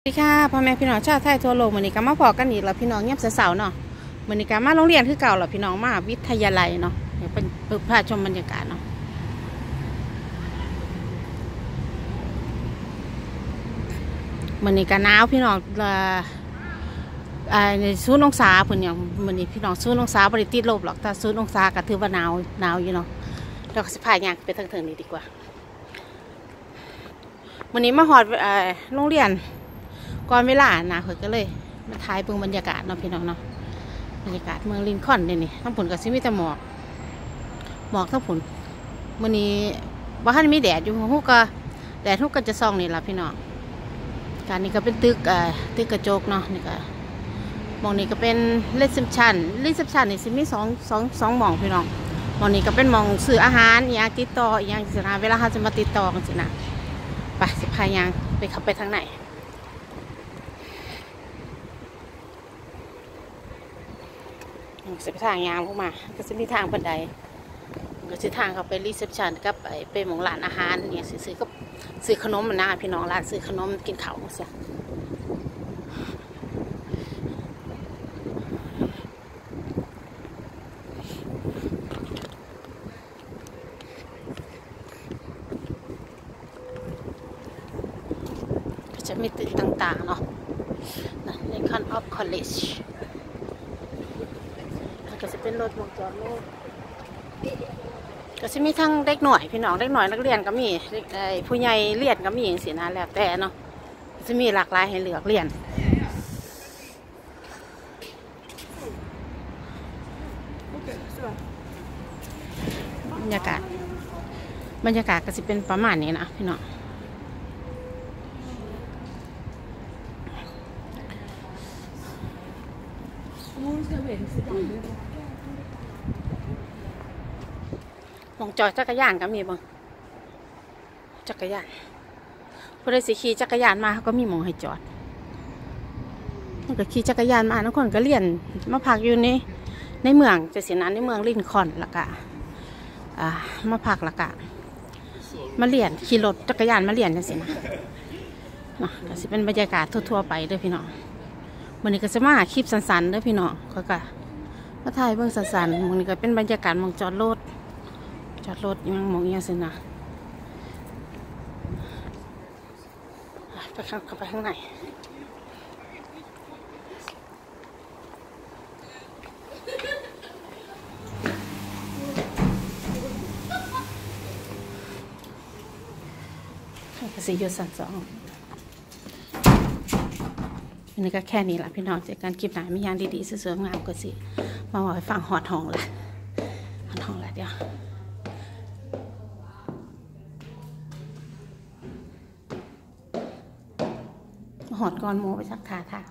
สวัสดีค่ะพ่อแม่พี่น้องชาวไทยทั่วโลกมือนี้ก็มาพอกันอีกแล้วพี่น้องเงียบเสาๆเนาะมือนี้ก็มาโรงเรียนคือเก่าแล้วพี่น้องมาวิทยาลัยเนาะเดี๋ยวเป็นพาชมบรรยากาศเนาะมือนี้ก็หนาวพี่น้องเอ่ออ่าในศูนย์องศาเพิ่นอย่างมือนี้พี่น้องศูนย์องศาบ่ได้ติดลบหรอกแต่ศูนย์องศาก็ถือว่าหนาวหนาวอยู่เนาะเราก็สิพาย่างไปทางเทิงนี้ดีกว่ามือนี้มาฮอดเออโรงเรียน ก่อนเวลานะเขาก็เลย มาถ่ายเบิ่งบรรยากาศเนาะพี่น้องเนาะบรรยากาศเมืองลินคอนเนี่ยนี่ทั้งผลกับซิมีแต่หมอกหมอกทั้งผลมื้อนี้บ้านมีแดดอยู่ฮู้ก็แดดฮู้ก็จะส่องนี่ล่ะพี่น้องการนี้ก็เป็นตึกเอ่อตึกกระจกเนาะนี่ก็หมองนี้ก็เป็นรีเซพชันรีเซพชันนี่สิมีสองสองสองหมองพี่น้องหมองนี้ก็เป็นหมองซื้ออาหารอย่างติดต่ออย่างสินะเวลาเขาจะมาติดต่อกันสินะไปสิพายางไปขับไปทางไหน สิไปทางยางลงมา ก็จะมีทางบันไดก็จะทางเขาไปรีเซพชันกับไปไปหมองร้านอาหารเนี่ยซื้อก็ซื้อขนมมันนะพี่น้องร้านซื้อขนมกินเขาเสียก็จะมีตึกต่างๆเนาะนะในคันออฟคอลเลจ ก็จะเป็นรถวงจรโลกก็จะมีทั้งเด็กหน่อยพี่น้องเด็กหน่อยนักเรียนก็มีเด็กเอ่อผู้ใหญ่เรียนก็มีอย่างสีนะแล้วแต่เนาะจะมีหลากหลายให้เลือกเรียนบรรยากาศบรรยากาศก็จะเป็นประมาณนี้นะพี่น้องห มองจอดจักรยานก็มีบ้างจักรยานผู้ใดสิขี่จักรยานมาเขาก็มีมองให้จอดมันก็ขี่จักรยานมาทุกคนก็เรียนมาพักอยู่ในในเมืองจะเสินะในเมืองลินคอนละกะมาพักละกะ มาเรียนขี่รถจักรยานมาเรียนจังสินะเนาะก็สิเป็นบรรยากาศทั่วๆไปเด้อพี่น้องวันนี้ก็จะมาคลิปสั้นๆเด้อพี่น้องเขาก็มาถ่ายเบื้องสันส้นๆวันนี้ก็เป็นบรรยากาศมองจอดรถ จอดรถยังมองยังสินะไปข้างไปข้างในก็สิอยู่สันสองอันนี้ก็แค่นี้แหละพี่น้องเจอกันคลิปไหนไม่ยางดีๆสวยๆงามก็สิ มาบอกให้ฟังหอดห้องละหอดห้องละเดี๋ยว หอดก่อนโมไปสักขาทาง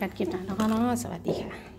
การกินนะแล้วก็เนาะสวัสดีค่ะ